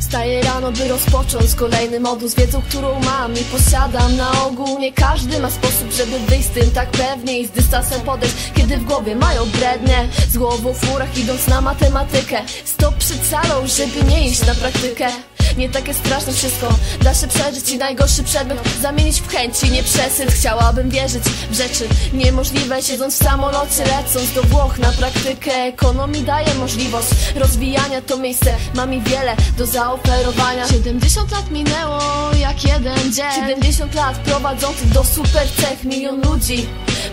Wstaję rano, by rozpocząć kolejny modus. Wiedzą, którą mam i posiadam na ogół. Nie każdy ma sposób, żeby wyjść z tym tak pewnie I z dystansem podejść, kiedy w głowie mają brednie Z głową w furach idąc na matematykę. Stop przed salą, żeby nie iść na praktykę nie takie straszne wszystko. Da się przeżyć i najgorszy przedmiot Zamienić w chęci, nie przesyt Chciałabym wierzyć w rzeczy niemożliwe. Siedząc w samolocie, lecąc do Włoch Na praktykę ekonomii daje możliwość Rozwijania to miejsce. Ma mi wiele do zaoferowania. 70 lat minęło jak jeden dzień. 70 lat prowadzących do super cech. Milion ludzi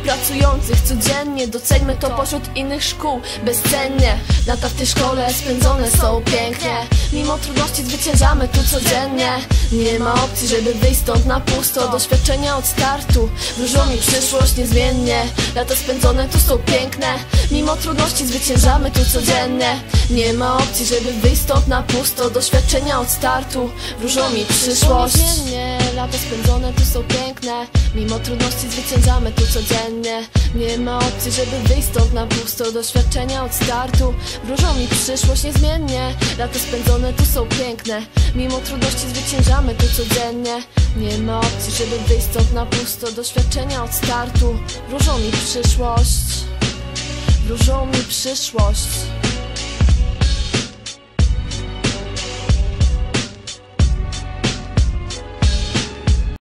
pracujących codziennie. Doceńmy to pośród innych szkół bezcennie Lata w tej szkole spędzone są pięknie. Mimo trudności zwyciężamy tu codziennie. Nie ma opcji, żeby wyjść stąd na pusto. Doświadczenia od startu wróżą mi przyszłość niezmiennie. Lata spędzone tu są piękne. Mimo trudności zwyciężamy tu codziennie. Nie ma opcji, żeby wyjść stąd na pusto. Doświadczenia od startu wróżą mi przyszłość lata spędzone tu są piękne. Mimo trudności zwyciężamy tu codziennie. Nie ma opcji, żeby wyjść stąd na pusto. Doświadczenia od startu wróżą mi przyszłość niezmiennie. Lata spędzone tu są piękne. Mimo trudności zwyciężamy tu codziennie. Nie ma opcji, żeby wyjść stąd na pusto. Doświadczenia od startu wróżą mi przyszłość. Wróżą mi przyszłość